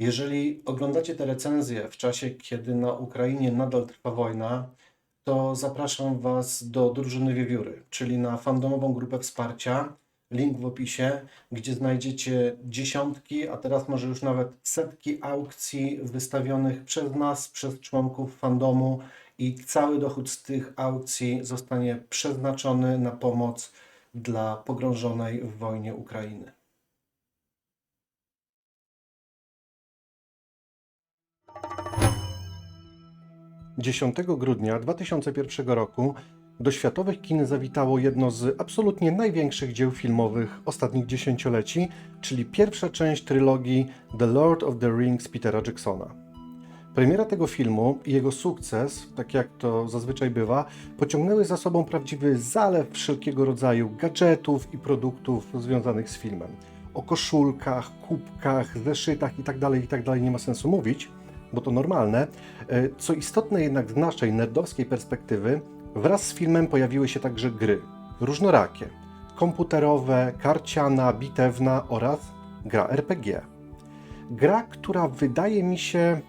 Jeżeli oglądacie te recenzje w czasie, kiedy na Ukrainie nadal trwa wojna, to zapraszam Was do drużyny Wiewióry, czyli na fandomową grupę wsparcia. Link w opisie, gdzie znajdziecie dziesiątki, a teraz może już nawet setki aukcji wystawionych przez nas, przez członków fandomu i cały dochód z tych aukcji zostanie przeznaczony na pomoc dla pogrążonej w wojnie Ukrainy. Dziesiątego grudnia 2001 roku do światowych kin zawitało jedno z absolutnie największych dzieł filmowych ostatnich dziesięcioleci, czyli pierwsza część trylogii The Lord of the Rings Petera Jacksona. Premiera tego filmu i jego sukces, tak jak to zazwyczaj bywa, pociągnęły za sobą prawdziwy zalew wszelkiego rodzaju gadżetów i produktów związanych z filmem. O koszulkach, kubkach, zeszytach itd., itd. nie ma sensu mówić, bo to normalne. E, Co istotne jednak z naszej nerdowskiej perspektywy, wraz z filmem pojawiły się także gry. Różnorakie. Komputerowe, karciana, bitewna oraz gra RPG. Gra, która wydaje mi się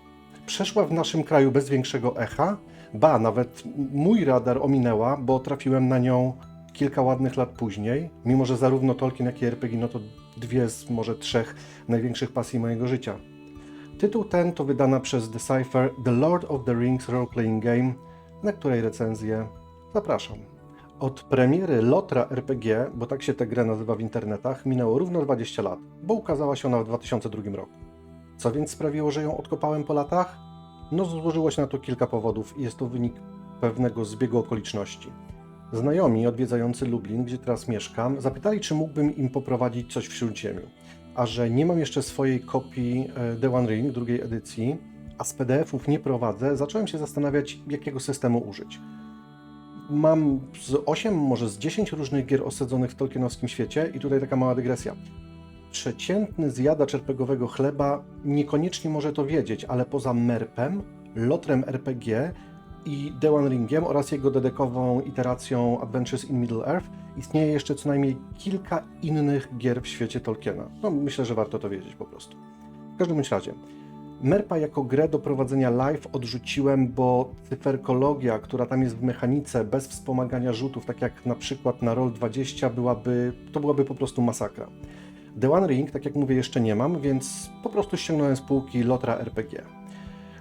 przeszła w naszym kraju bez większego echa, ba, nawet mój radar ominęła, bo trafiłem na nią kilka ładnych lat później, mimo że zarówno Tolkien, jak i RPG no to dwie z może trzech największych pasji mojego życia. Tytuł ten to wydana przez Decipher The Lord of the Rings Role Playing Game, na której recenzję zapraszam. Od premiery Lotra RPG, bo tak się tę grę nazywa w internetach, minęło równo 20 lat, bo ukazała się ona w 2002 roku. Co więc sprawiło, że ją odkopałem po latach? No złożyło się na to kilka powodów i jest to wynik pewnego zbiegu okoliczności. Znajomi odwiedzający Lublin, gdzie teraz mieszkam, zapytali, czy mógłbym im poprowadzić coś w Śródziemiu. A że nie mam jeszcze swojej kopii e, The One Ring drugiej edycji, a z PDF-ów nie prowadzę, zacząłem się zastanawiać, jakiego systemu użyć. Mam z 8, może z 10 różnych gier osadzonych w tolkienowskim świecie i tutaj taka mała dygresja przeciętny zjadacz RPGowego chleba niekoniecznie może to wiedzieć, ale poza MERPem, Lotrem RPG i The One Ringiem oraz jego dedekową iteracją Adventures in Middle Earth istnieje jeszcze co najmniej kilka innych gier w świecie Tolkiena. No, myślę, że warto to wiedzieć po prostu. W każdym bądź razie, MERPA jako grę do prowadzenia live odrzuciłem, bo cyferkologia, która tam jest w mechanice, bez wspomagania rzutów, tak jak na przykład na Roll20, byłaby, to byłaby po prostu masakra. The One Ring, tak jak mówię, jeszcze nie mam, więc po prostu ściągnąłem z półki Lotra RPG.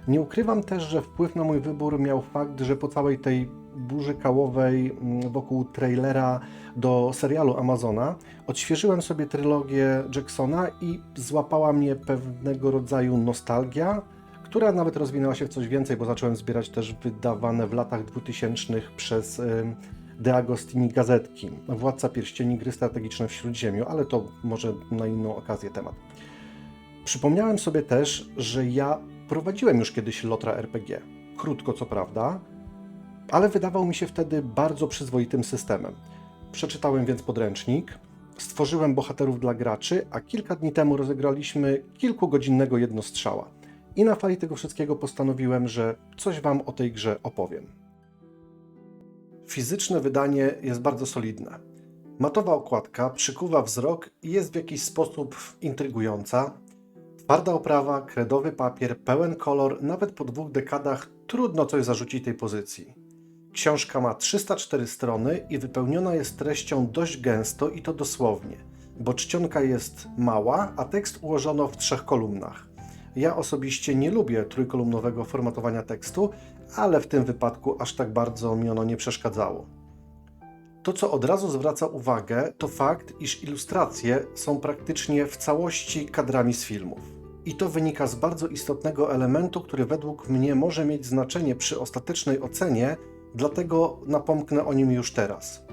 Nie ukrywam też, że wpływ na mój wybór miał fakt, że po całej tej burzy kałowej mm, wokół trailera do serialu Amazona odświeżyłem sobie trylogię Jacksona i złapała mnie pewnego rodzaju nostalgia, która nawet rozwinęła się w coś więcej, bo zacząłem zbierać też wydawane w latach 2000 przez ym, De Agostini gazetki. Władca Pierścieni, gry strategiczne w Śródziemiu, ale to może na inną okazję temat. Przypomniałem sobie też, że ja prowadziłem już kiedyś Lotra RPG. Krótko co prawda, ale wydawał mi się wtedy bardzo przyzwoitym systemem. Przeczytałem więc podręcznik, stworzyłem bohaterów dla graczy, a kilka dni temu rozegraliśmy kilkugodzinnego jednostrzała. I na fali tego wszystkiego postanowiłem, że coś Wam o tej grze opowiem. Fizyczne wydanie jest bardzo solidne. Matowa okładka przykuwa wzrok i jest w jakiś sposób intrygująca. Twarda oprawa, kredowy papier, pełen kolor, nawet po dwóch dekadach trudno coś zarzucić tej pozycji. Książka ma 304 strony i wypełniona jest treścią dość gęsto i to dosłownie, bo czcionka jest mała, a tekst ułożono w trzech kolumnach. Ja osobiście nie lubię trójkolumnowego formatowania tekstu, ale w tym wypadku aż tak bardzo mi ono nie przeszkadzało. To, co od razu zwraca uwagę, to fakt, iż ilustracje są praktycznie w całości kadrami z filmów. I to wynika z bardzo istotnego elementu, który według mnie może mieć znaczenie przy ostatecznej ocenie, dlatego napomknę o nim już teraz.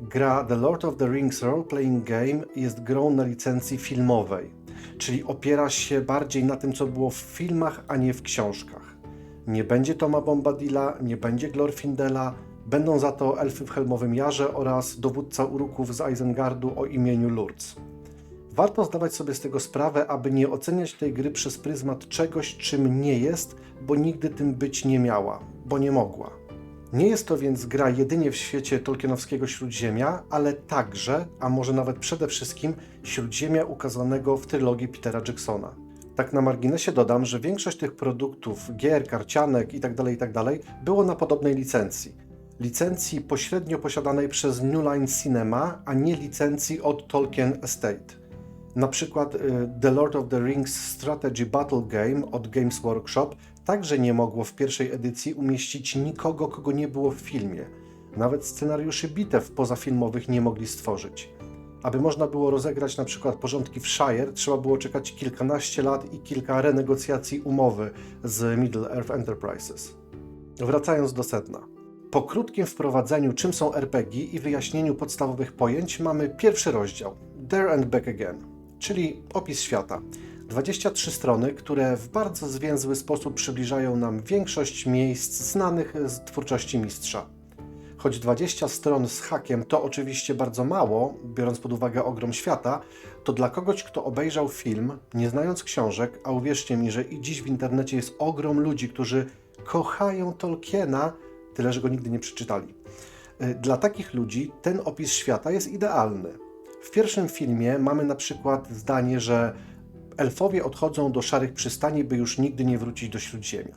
Gra The Lord of the Rings Role Playing Game jest grą na licencji filmowej, czyli opiera się bardziej na tym, co było w filmach, a nie w książkach. Nie będzie Toma Bombadilla, nie będzie Glorfindela, będą za to elfy w Helmowym Jarze oraz dowódca Uruków z Isengardu o imieniu Lurz. Warto zdawać sobie z tego sprawę, aby nie oceniać tej gry przez pryzmat czegoś, czym nie jest, bo nigdy tym być nie miała, bo nie mogła. Nie jest to więc gra jedynie w świecie tolkienowskiego Śródziemia, ale także, a może nawet przede wszystkim, Śródziemia ukazanego w trylogii Petera Jacksona. Tak na marginesie dodam, że większość tych produktów, gier, karcianek itd., itd. było na podobnej licencji. Licencji pośrednio posiadanej przez New Line Cinema, a nie licencji od Tolkien Estate. Na przykład y, The Lord of the Rings Strategy Battle Game od Games Workshop także nie mogło w pierwszej edycji umieścić nikogo, kogo nie było w filmie. Nawet scenariuszy bitew pozafilmowych nie mogli stworzyć. Aby można było rozegrać na przykład porządki w Shire, trzeba było czekać kilkanaście lat i kilka renegocjacji umowy z Middle Earth Enterprises. Wracając do sedna. Po krótkim wprowadzeniu, czym są RPG i wyjaśnieniu podstawowych pojęć, mamy pierwszy rozdział There and Back Again, czyli opis świata. 23 strony, które w bardzo zwięzły sposób przybliżają nam większość miejsc znanych z twórczości mistrza. Choć 20 stron z hakiem to oczywiście bardzo mało, biorąc pod uwagę ogrom świata, to dla kogoś, kto obejrzał film, nie znając książek, a uwierzcie mi, że i dziś w internecie jest ogrom ludzi, którzy kochają Tolkiena, tyle że go nigdy nie przeczytali. Y, Dla takich ludzi ten opis świata jest idealny. W pierwszym filmie mamy na przykład zdanie, że elfowie odchodzą do szarych przystani, by już nigdy nie wrócić do Śródziemia.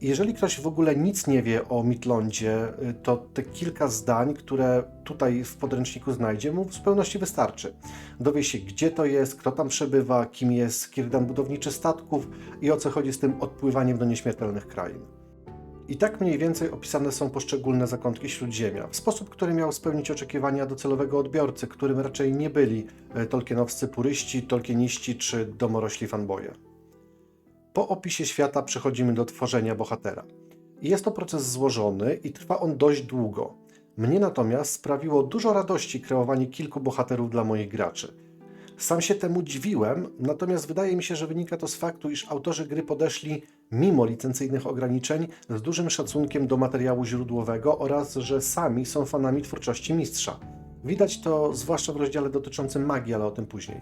Jeżeli ktoś w ogóle nic nie wie o Midlondzie, y, to te kilka zdań, które tutaj w podręczniku znajdzie, mu w zupełności wystarczy. Dowie się, gdzie to jest, kto tam przebywa, kim jest Kirdan budowniczy statków i o co chodzi z tym odpływaniem do nieśmiertelnych krain. I tak mniej więcej opisane są poszczególne zakątki Śródziemia, w sposób, który miał spełnić oczekiwania docelowego odbiorcy, którym raczej nie byli e, tolkienowscy puryści, tolkieniści czy domorośli fanboje. Po opisie świata przechodzimy do tworzenia bohatera. Jest to proces złożony i trwa on dość długo. Mnie natomiast sprawiło dużo radości kreowanie kilku bohaterów dla moich graczy. Sam się temu dziwiłem, natomiast wydaje mi się, że wynika to z faktu, iż autorzy gry podeszli, mimo licencyjnych ograniczeń, z dużym szacunkiem do materiału źródłowego oraz że sami są fanami twórczości mistrza. Widać to zwłaszcza w rozdziale dotyczącym magii, ale o tym później.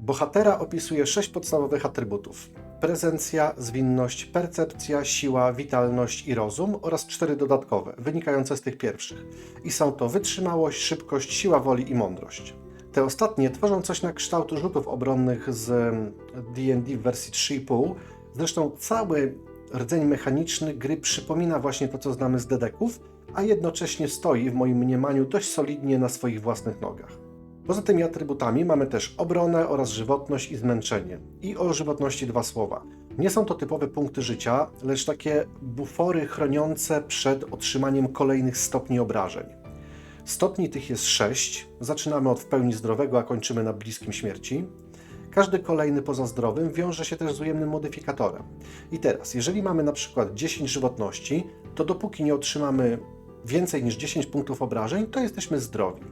Bohatera opisuje sześć podstawowych atrybutów: prezencja, zwinność, percepcja, siła, witalność i rozum oraz cztery dodatkowe, wynikające z tych pierwszych. I są to wytrzymałość, szybkość, siła woli i mądrość. Te ostatnie tworzą coś na kształt rzutów obronnych z D&D w wersji 3,5. Zresztą cały rdzeń mechaniczny gry przypomina właśnie to, co znamy z dedeków, a jednocześnie stoi w moim mniemaniu dość solidnie na swoich własnych nogach. Poza tymi atrybutami mamy też obronę oraz żywotność i zmęczenie. I o żywotności dwa słowa. Nie są to typowe punkty życia, lecz takie bufory chroniące przed otrzymaniem kolejnych stopni obrażeń. Stopni tych jest 6. Zaczynamy od w pełni zdrowego, a kończymy na bliskim śmierci. Każdy kolejny poza zdrowym wiąże się też z ujemnym modyfikatorem. I teraz, jeżeli mamy na przykład 10 żywotności, to dopóki nie otrzymamy więcej niż 10 punktów obrażeń, to jesteśmy zdrowi.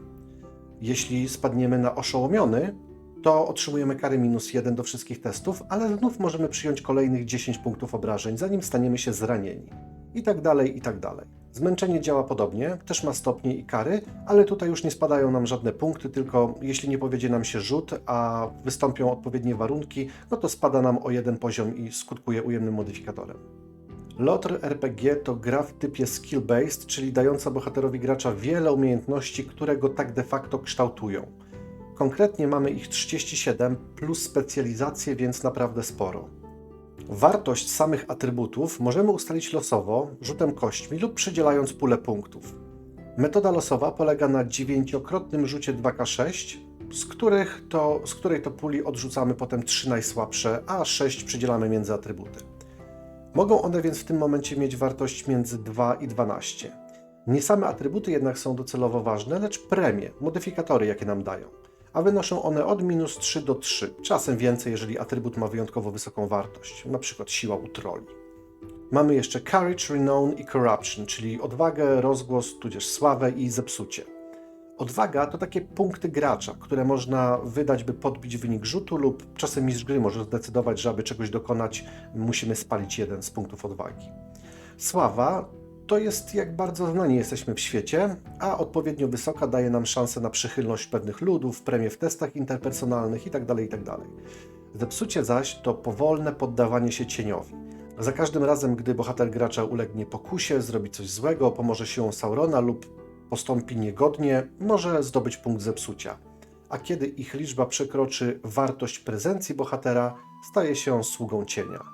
Jeśli spadniemy na oszołomiony, to otrzymujemy karę minus 1 do wszystkich testów, ale znów możemy przyjąć kolejnych 10 punktów obrażeń, zanim staniemy się zranieni. I tak dalej, i tak dalej. Zmęczenie działa podobnie, też ma stopnie i kary, ale tutaj już nie spadają nam żadne punkty, tylko jeśli nie powiedzie nam się rzut, a wystąpią odpowiednie warunki, no to spada nam o jeden poziom i skutkuje ujemnym modyfikatorem. LOTR RPG to gra w typie skill-based, czyli dająca bohaterowi gracza wiele umiejętności, które go tak de facto kształtują. Konkretnie mamy ich 37 plus specjalizacje, więc naprawdę sporo. Wartość samych atrybutów możemy ustalić losowo, rzutem kośćmi lub przydzielając pulę punktów. Metoda losowa polega na dziewięciokrotnym rzucie 2K6, z, których to, z której to puli odrzucamy potem trzy najsłabsze, a 6 przydzielamy między atrybuty. Mogą one więc w tym momencie mieć wartość między 2 i 12. Nie same atrybuty jednak są docelowo ważne, lecz premie, modyfikatory, jakie nam dają. A wynoszą one od minus 3 do 3, czasem więcej, jeżeli atrybut ma wyjątkowo wysoką wartość, np. siła u troli. Mamy jeszcze Courage, Renown i Corruption, czyli odwagę, rozgłos, tudzież sławę i zepsucie. Odwaga to takie punkty gracza, które można wydać, by podbić wynik rzutu, lub czasem mistrz gry może zdecydować, że aby czegoś dokonać, musimy spalić jeden z punktów odwagi. Sława to jest jak bardzo znani jesteśmy w świecie, a odpowiednio wysoka daje nam szansę na przychylność pewnych ludów, premie w testach interpersonalnych itd. itd. Zepsucie zaś to powolne poddawanie się cieniowi. Za każdym razem, gdy bohater gracza ulegnie pokusie, zrobi coś złego, pomoże siłą Saurona lub postąpi niegodnie, może zdobyć punkt zepsucia. A kiedy ich liczba przekroczy wartość prezencji bohatera, staje się sługą cienia.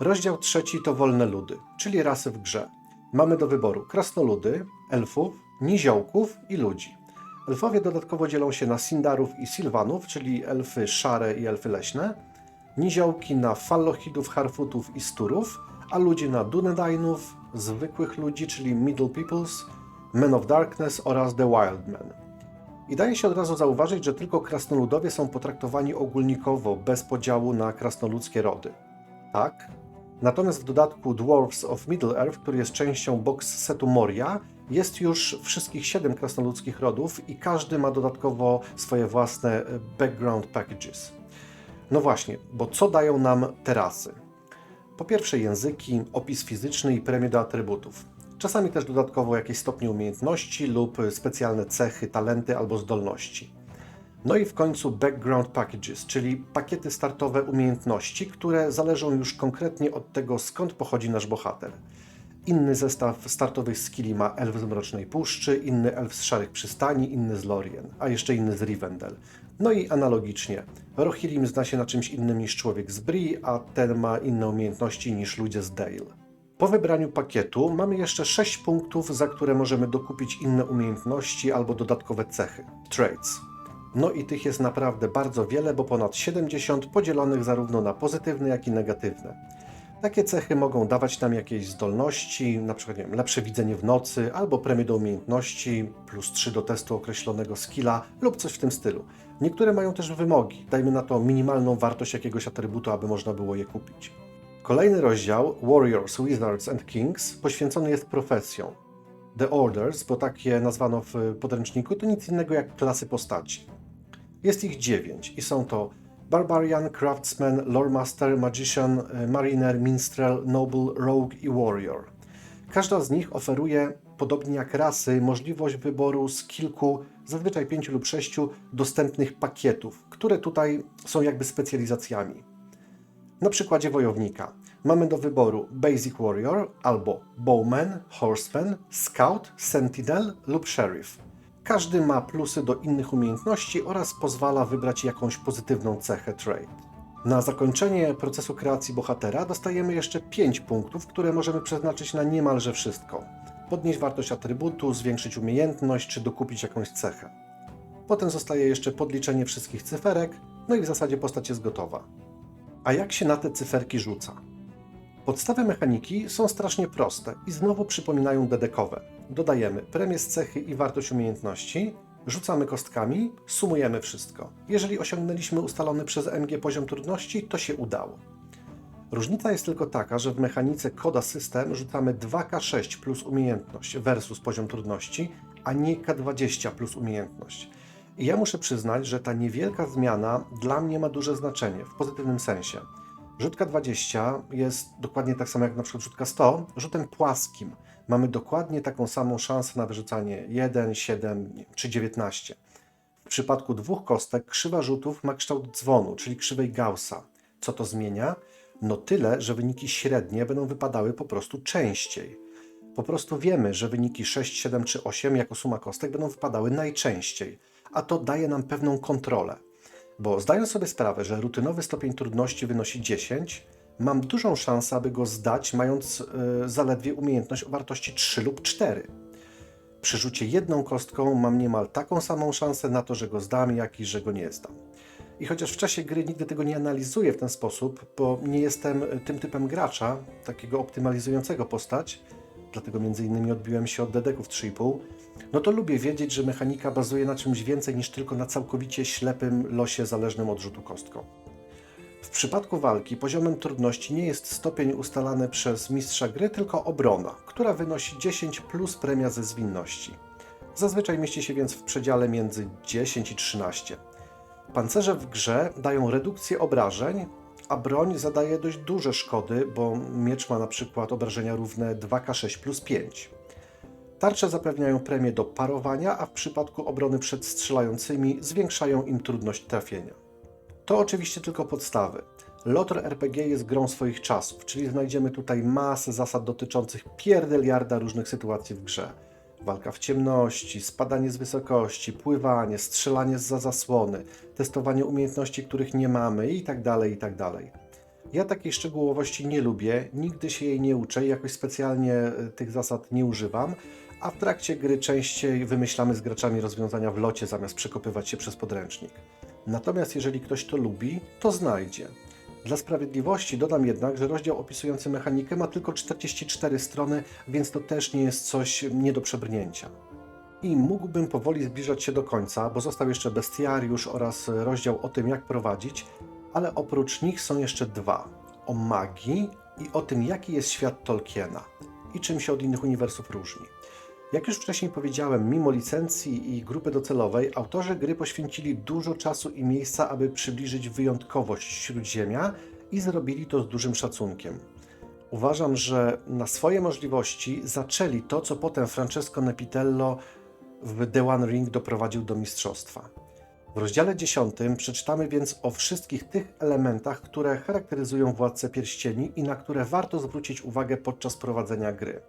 Rozdział trzeci to wolne ludy, czyli rasy w grze. Mamy do wyboru krasnoludy, elfów, niziołków i ludzi. Elfowie dodatkowo dzielą się na Sindarów i Silvanów, czyli elfy szare i elfy leśne, niziołki na Fallohidów, Harfutów i Sturów, a ludzie na Dunedainów, zwykłych ludzi, czyli Middle Peoples, Men of Darkness oraz The Wild Men. I daje się od razu zauważyć, że tylko krasnoludowie są potraktowani ogólnikowo, bez podziału na krasnoludzkie rody. Tak. Natomiast w dodatku Dwarfs of Middle-earth, który jest częścią box setu Moria, jest już wszystkich siedem krasnoludzkich rodów i każdy ma dodatkowo swoje własne e, background packages. No właśnie, bo co dają nam te rasy? Po pierwsze języki, opis fizyczny i premie do atrybutów. Czasami też dodatkowo jakieś stopnie umiejętności lub specjalne cechy, talenty albo zdolności. No i w końcu background packages, czyli pakiety startowe umiejętności, które zależą już konkretnie od tego, skąd pochodzi nasz bohater. Inny zestaw startowych skilli ma elf z Mrocznej Puszczy, inny elf z Szarych Przystani, inny z Lorien, a jeszcze inny z Rivendell. No i analogicznie, Rohirrim zna się na czymś innym niż człowiek z Bree, a ten ma inne umiejętności niż ludzie z Dale. Po wybraniu pakietu mamy jeszcze 6 punktów, za które możemy dokupić inne umiejętności albo dodatkowe cechy, traits. No i tych jest naprawdę bardzo wiele, bo ponad 70 podzielonych zarówno na pozytywne, jak i negatywne. Takie cechy mogą dawać nam jakieś zdolności, nie wiem, lepsze widzenie w nocy, albo premię do umiejętności, plus 3 do testu określonego skilla, lub coś w tym stylu. Niektóre mają też wymogi, dajmy na to minimalną wartość jakiegoś atrybutu, aby można było je kupić. Kolejny rozdział, Warriors, Wizards and Kings, poświęcony jest profesjom. The Orders, bo tak je nazwano w podręczniku, to nic innego jak klasy postaci. Jest ich dziewięć i są to Barbarian, Craftsman, Loremaster, Magician, Mariner, Minstrel, Noble, Rogue i Warrior. Każda z nich oferuje, podobnie jak rasy, możliwość wyboru z kilku, zazwyczaj pięciu lub sześciu dostępnych pakietów, które tutaj są jakby specjalizacjami. Na przykładzie wojownika mamy do wyboru Basic Warrior albo Bowman, Horseman, Scout, Sentinel lub Sheriff. Każdy ma plusy do innych umiejętności oraz pozwala wybrać jakąś pozytywną cechę trade. Na zakończenie procesu kreacji bohatera dostajemy jeszcze 5 punktów, które możemy przeznaczyć na niemalże wszystko. Podnieść wartość atrybutu, zwiększyć umiejętność czy dokupić jakąś cechę. Potem zostaje jeszcze podliczenie wszystkich cyferek, no i w zasadzie postać jest gotowa. A jak się na te cyferki rzuca? Podstawy mechaniki są strasznie proste i znowu przypominają dedekowe. Dodajemy premię z cechy i wartość umiejętności, rzucamy kostkami, sumujemy wszystko. Jeżeli osiągnęliśmy ustalony przez MG poziom trudności, to się udało. Różnica jest tylko taka, że w mechanice Koda System rzucamy 2K6 plus umiejętność versus poziom trudności, a nie K20 plus umiejętność. I ja muszę przyznać, że ta niewielka zmiana dla mnie ma duże znaczenie w pozytywnym sensie. Rzutka 20 jest dokładnie tak samo jak na przykład rzutka 100, rzutem płaskim. Mamy dokładnie taką samą szansę na wyrzucanie 1, 7 czy 19. W przypadku dwóch kostek krzywa rzutów ma kształt dzwonu, czyli krzywej Gaussa. Co to zmienia? No tyle, że wyniki średnie będą wypadały po prostu częściej. Po prostu wiemy, że wyniki 6, 7 czy 8 jako suma kostek będą wypadały najczęściej a to daje nam pewną kontrolę. Bo zdając sobie sprawę, że rutynowy stopień trudności wynosi 10, mam dużą szansę, aby go zdać, mając yy, zaledwie umiejętność o wartości 3 lub 4. Przy rzucie jedną kostką mam niemal taką samą szansę na to, że go zdam, jak i że go nie zdam. I chociaż w czasie gry nigdy tego nie analizuję w ten sposób, bo nie jestem tym typem gracza, takiego optymalizującego postać, dlatego między innymi odbiłem się od dedeków 3,5, no to lubię wiedzieć, że mechanika bazuje na czymś więcej niż tylko na całkowicie ślepym losie zależnym od rzutu kostką. W przypadku walki poziomem trudności nie jest stopień ustalany przez mistrza gry, tylko obrona, która wynosi 10 plus premia ze zwinności. Zazwyczaj mieści się więc w przedziale między 10 i 13. Pancerze w grze dają redukcję obrażeń, a broń zadaje dość duże szkody, bo miecz ma na przykład obrażenia równe 2k6 plus 5. Tarcze zapewniają premię do parowania, a w przypadku obrony przed strzelającymi zwiększają im trudność trafienia. To oczywiście tylko podstawy. Lotr RPG jest grą swoich czasów, czyli znajdziemy tutaj masę zasad dotyczących pierdeliarda różnych sytuacji w grze. Walka w ciemności, spadanie z wysokości, pływanie, strzelanie za zasłony, testowanie umiejętności, których nie mamy itd., itd. Ja takiej szczegółowości nie lubię, nigdy się jej nie uczę jakoś specjalnie e, tych zasad nie używam, a w trakcie gry częściej wymyślamy z graczami rozwiązania w locie zamiast przekopywać się przez podręcznik. Natomiast jeżeli ktoś to lubi, to znajdzie. Dla sprawiedliwości dodam jednak, że rozdział opisujący mechanikę ma tylko 44 strony, więc to też nie jest coś nie do przebrnięcia. I mógłbym powoli zbliżać się do końca, bo został jeszcze bestiariusz oraz rozdział o tym, jak prowadzić, ale oprócz nich są jeszcze dwa: o magii i o tym, jaki jest świat Tolkiena i czym się od innych uniwersów różni. Jak już wcześniej powiedziałem, mimo licencji i grupy docelowej, autorzy gry poświęcili dużo czasu i miejsca, aby przybliżyć wyjątkowość Śródziemia i zrobili to z dużym szacunkiem. Uważam, że na swoje możliwości zaczęli to, co potem Francesco Nepitello w The One Ring doprowadził do mistrzostwa. W rozdziale 10 przeczytamy więc o wszystkich tych elementach, które charakteryzują Władcę Pierścieni i na które warto zwrócić uwagę podczas prowadzenia gry.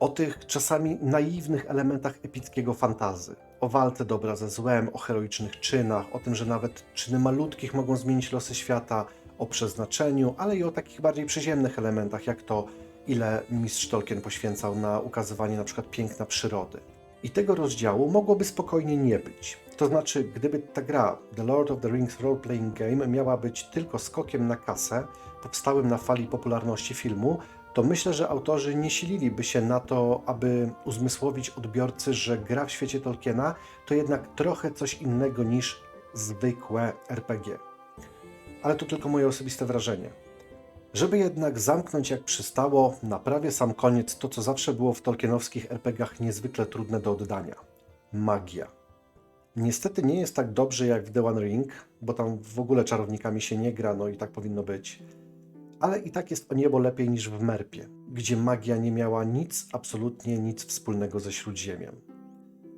O tych czasami naiwnych elementach epickiego fantazy, o walce dobra ze złem, o heroicznych czynach, o tym, że nawet czyny malutkich mogą zmienić losy świata, o przeznaczeniu, ale i o takich bardziej przyziemnych elementach, jak to, ile mistrz Tolkien poświęcał na ukazywanie na przykład piękna przyrody. I tego rozdziału mogłoby spokojnie nie być. To znaczy, gdyby ta gra The Lord of the Rings Role Playing Game miała być tylko skokiem na kasę, powstałym na fali popularności filmu, to myślę, że autorzy nie sililiby się na to, aby uzmysłowić odbiorcy, że gra w świecie Tolkiena to jednak trochę coś innego niż zwykłe RPG. Ale to tylko moje osobiste wrażenie. Żeby jednak zamknąć jak przystało, na prawie sam koniec to, co zawsze było w tolkienowskich RPGach niezwykle trudne do oddania. Magia. Niestety nie jest tak dobrze jak w The One Ring, bo tam w ogóle czarownikami się nie gra, no i tak powinno być. Ale i tak jest o niebo lepiej niż w Merpie, gdzie magia nie miała nic, absolutnie nic wspólnego ze Śródziemiem.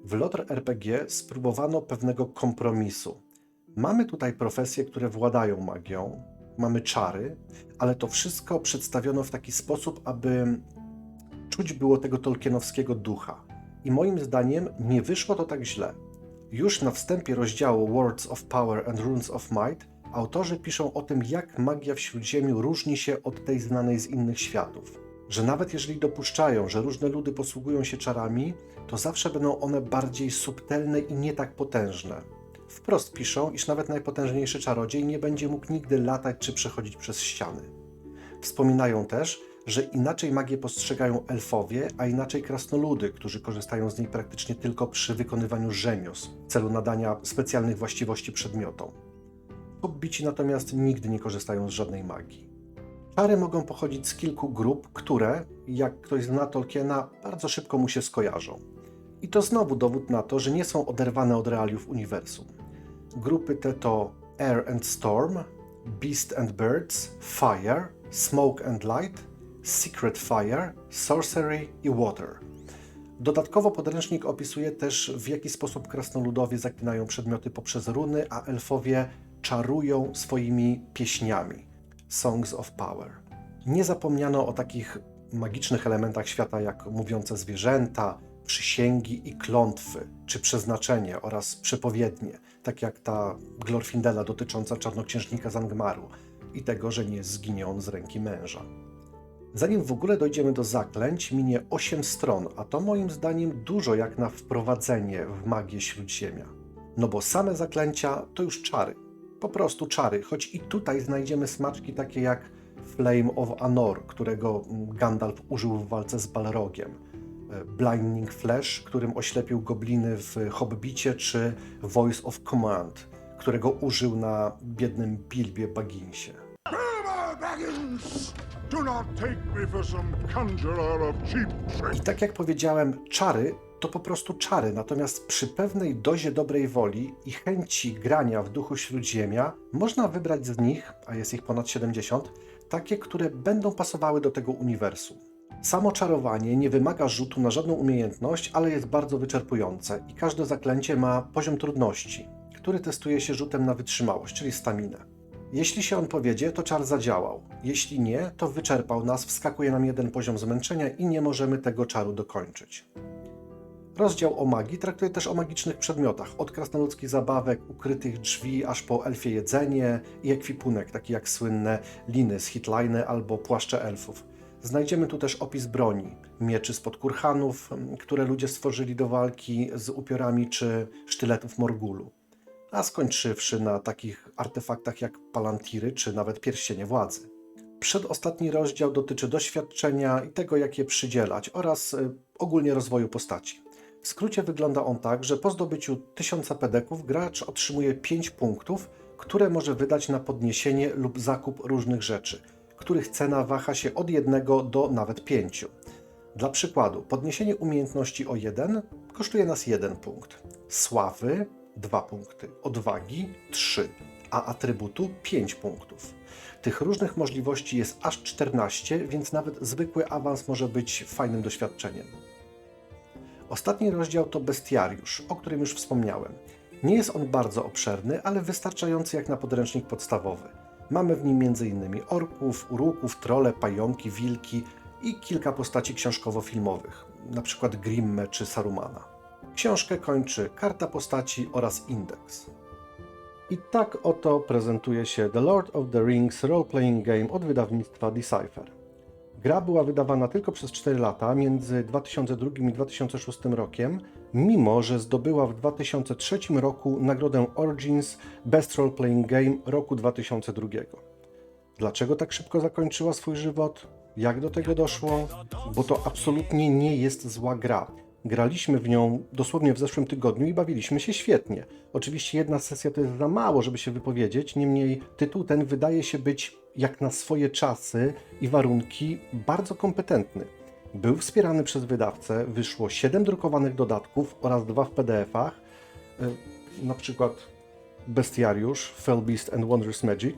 W LOTR RPG spróbowano pewnego kompromisu. Mamy tutaj profesje, które władają magią, mamy czary, ale to wszystko przedstawiono w taki sposób, aby czuć było tego tolkienowskiego ducha. I moim zdaniem nie wyszło to tak źle. Już na wstępie rozdziału Words of Power and Runes of Might autorzy piszą o tym, jak magia w Śródziemiu różni się od tej znanej z innych światów. Że nawet jeżeli dopuszczają, że różne ludy posługują się czarami, to zawsze będą one bardziej subtelne i nie tak potężne. Wprost piszą, iż nawet najpotężniejszy czarodziej nie będzie mógł nigdy latać czy przechodzić przez ściany. Wspominają też, że inaczej magię postrzegają elfowie, a inaczej krasnoludy, którzy korzystają z niej praktycznie tylko przy wykonywaniu rzemiosł w celu nadania specjalnych właściwości przedmiotom. Hobbici natomiast nigdy nie korzystają z żadnej magii. Czary mogą pochodzić z kilku grup, które, jak ktoś zna Tolkiena, bardzo szybko mu się skojarzą. I to znowu dowód na to, że nie są oderwane od realiów uniwersum. Grupy te to Air and Storm, Beast and Birds, Fire, Smoke and Light, Secret Fire, Sorcery i Water. Dodatkowo podręcznik opisuje też, w jaki sposób krasnoludowie zaklinają przedmioty poprzez runy, a elfowie czarują swoimi pieśniami Songs of Power. Nie zapomniano o takich magicznych elementach świata jak mówiące zwierzęta, przysięgi i klątwy, czy przeznaczenie oraz przepowiednie, tak jak ta Glorfindela dotycząca czarnoksiężnika z Angmaru i tego, że nie zginie on z ręki męża. Zanim w ogóle dojdziemy do zaklęć, minie 8 stron, a to moim zdaniem dużo jak na wprowadzenie w magię Śródziemia. No bo same zaklęcia to już czary, po prostu czary, choć i tutaj znajdziemy smaczki takie jak Flame of Anor, którego Gandalf użył w walce z Balrogiem, Blinding Flash, którym oślepił gobliny w Hobbicie, czy Voice of Command, którego użył na biednym Bilbie Bagginsie. I tak jak powiedziałem, czary to po prostu czary, natomiast przy pewnej dozie dobrej woli i chęci grania w duchu śródziemia można wybrać z nich, a jest ich ponad 70, takie, które będą pasowały do tego uniwersum. Samo czarowanie nie wymaga rzutu na żadną umiejętność, ale jest bardzo wyczerpujące i każde zaklęcie ma poziom trudności, który testuje się rzutem na wytrzymałość, czyli staminę. Jeśli się on powiedzie, to czar zadziałał. Jeśli nie, to wyczerpał nas, wskakuje nam jeden poziom zmęczenia i nie możemy tego czaru dokończyć. Rozdział o magii traktuje też o magicznych przedmiotach, od krasnoludzkich zabawek, ukrytych drzwi, aż po elfie jedzenie i ekwipunek, taki jak słynne liny z hitliny albo płaszcze elfów. Znajdziemy tu też opis broni, mieczy spod kurhanów, które ludzie stworzyli do walki z upiorami, czy sztyletów Morgulu. A skończywszy na takich artefaktach jak palantiry, czy nawet pierścienie władzy. Przedostatni rozdział dotyczy doświadczenia i tego, jak je przydzielać oraz y, ogólnie rozwoju postaci. W skrócie wygląda on tak, że po zdobyciu 1000 pedeków gracz otrzymuje 5 punktów, które może wydać na podniesienie lub zakup różnych rzeczy, których cena waha się od 1 do nawet 5. Dla przykładu, podniesienie umiejętności o 1 kosztuje nas 1 punkt, sławy 2 punkty, odwagi 3, a atrybutu 5 punktów. Tych różnych możliwości jest aż 14, więc nawet zwykły awans może być fajnym doświadczeniem. Ostatni rozdział to Bestiariusz, o którym już wspomniałem. Nie jest on bardzo obszerny, ale wystarczający jak na podręcznik podstawowy. Mamy w nim m.in. orków, uruków, trole, pająki, wilki i kilka postaci książkowo-filmowych, np. Grimme czy Sarumana. Książkę kończy karta postaci oraz indeks. I tak oto prezentuje się The Lord of the Rings role-playing game od wydawnictwa Decipher. Gra była wydawana tylko przez 4 lata, między 2002 i 2006 rokiem, mimo że zdobyła w 2003 roku nagrodę Origins Best Role Playing Game roku 2002. Dlaczego tak szybko zakończyła swój żywot? Jak do tego doszło? Bo to absolutnie nie jest zła gra. Graliśmy w nią dosłownie w zeszłym tygodniu i bawiliśmy się świetnie. Oczywiście jedna sesja to jest za mało, żeby się wypowiedzieć, niemniej tytuł ten wydaje się być jak na swoje czasy i warunki bardzo kompetentny. Był wspierany przez wydawcę, wyszło 7 drukowanych dodatków oraz dwa w PDF-ach, y, na przykład Bestiariusz, Fell Beast and Wondrous Magic.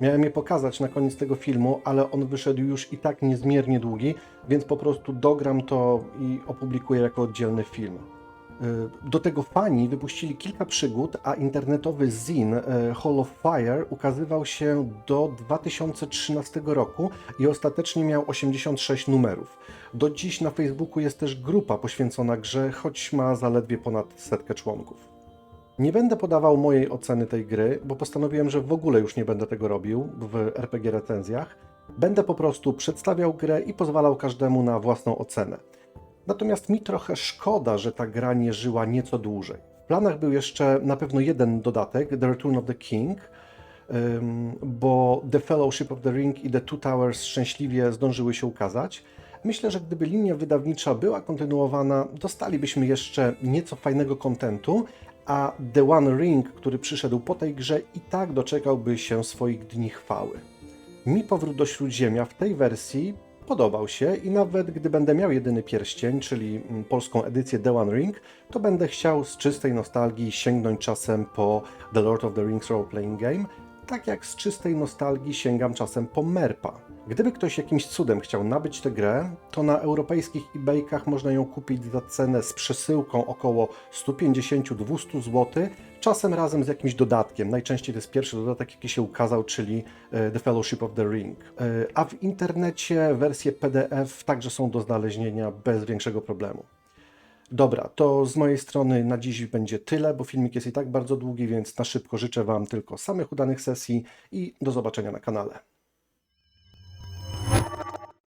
Miałem je pokazać na koniec tego filmu, ale on wyszedł już i tak niezmiernie długi, więc po prostu dogram to i opublikuję jako oddzielny film. Y, Do tego fani wypuścili kilka przygód, a internetowy zin y, Hall of Fire ukazywał się do 2013 roku i ostatecznie miał 86 numerów. Do dziś na Facebooku jest też grupa poświęcona grze, choć ma zaledwie ponad setkę członków. Nie będę podawał mojej oceny tej gry, bo postanowiłem, że w ogóle już nie będę tego robił w RPG recenzjach. Będę po prostu przedstawiał grę i pozwalał każdemu na własną ocenę. Natomiast mi trochę szkoda, że ta gra nie żyła nieco dłużej. W planach był jeszcze na pewno jeden dodatek, The Return of the King, bo The Fellowship of the Ring i The Two Towers szczęśliwie zdążyły się ukazać. Myślę, że gdyby linia wydawnicza była kontynuowana, dostalibyśmy jeszcze nieco fajnego kontentu, a The One Ring, który przyszedł po tej grze, i tak doczekałby się swoich dni chwały. Mi powrót do Śródziemia w tej wersji podobał się i nawet gdy będę miał jedyny pierścień, czyli mm, polską edycję The One Ring, to będę chciał z czystej nostalgii sięgnąć czasem po The Lord of the Rings Role Playing Game, tak jak z czystej nostalgii sięgam czasem po Merpa. Gdyby ktoś jakimś cudem chciał nabyć tę grę, to na europejskich eBaykach można ją kupić za cenę z przesyłką około 150-200 zł, czasem razem z jakimś dodatkiem. Najczęściej to jest pierwszy dodatek, jaki się ukazał, czyli e, The Fellowship of the Ring. E, A w internecie wersje PDF także są do znalezienia bez większego problemu. Dobra, to z mojej strony na dziś będzie tyle, bo filmik jest i tak bardzo długi, więc na szybko życzę Wam tylko samych udanych sesji i do zobaczenia na kanale.